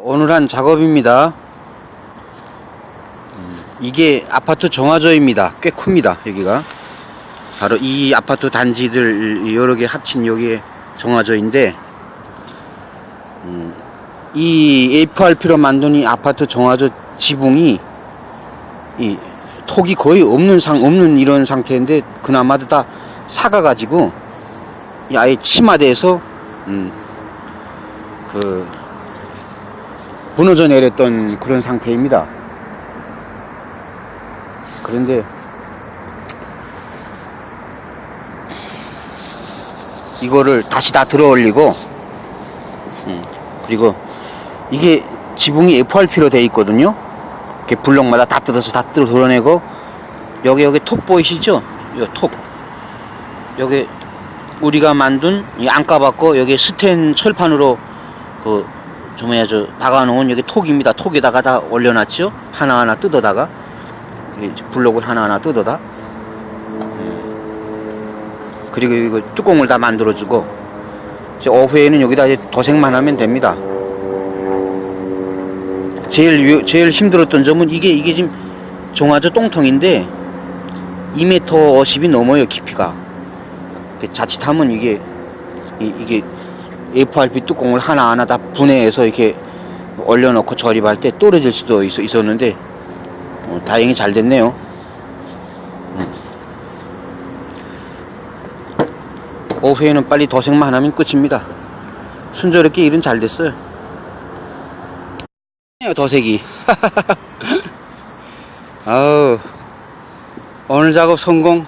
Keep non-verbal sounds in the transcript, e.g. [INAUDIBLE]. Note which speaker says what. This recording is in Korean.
Speaker 1: 오늘 한 작업입니다. 음, 이게 아파트 정화조입니다. 꽤 큽니다. 여기가 바로 이 아파트 단지들 여러 개 합친 여기에 정화조인데 음, 이 FRP로 만든 이 아파트 정화조 지붕이 이 톡이 거의 없는 상 없는 이런 상태인데 그나마도 다 사가 가지고 이 아예 침하돼서 음, 그 무너져 내렸던 그런 상태입니다. 그런데 이거를 다시 다 들어 올리고 음, 그리고 이게 지붕이 FRP로 돼 있거든요. 이렇게 블럭마다 다 뜯어서 다 뜯어 드러내고 여기 여기 톱 보이시죠? 이 톱. 여기 우리가 만든 이 안가 받고 여기 스텐 철판으로 그 뭐야 저 박아놓은 여기 톡입니다. 톡에다가 다 올려놨죠. 하나하나 뜯어다가 이 블록을 하나하나 뜯어다. 예. 그리고 이거 뚜껑을 다 만들어주고 오후에는 여기다 이제 도색만 하면 됩니다. 제일 유- 제일 힘들었던 점은 이게 이게 지금 종아저 똥통인데 2m 50이 넘어요 깊이가. 근데 자칫하면 이게 이, 이게 FRP 뚜껑을 하나하나 다 분해해서 이렇게 올려놓고 조립할 때 떨어질 수도 있, 었는데 다행히 잘 됐네요. 음. 오후에는 빨리 도색만 하면 끝입니다. 순조롭게 일은 잘 됐어요. 도색이. [LAUGHS] 아우 오늘 작업 성공.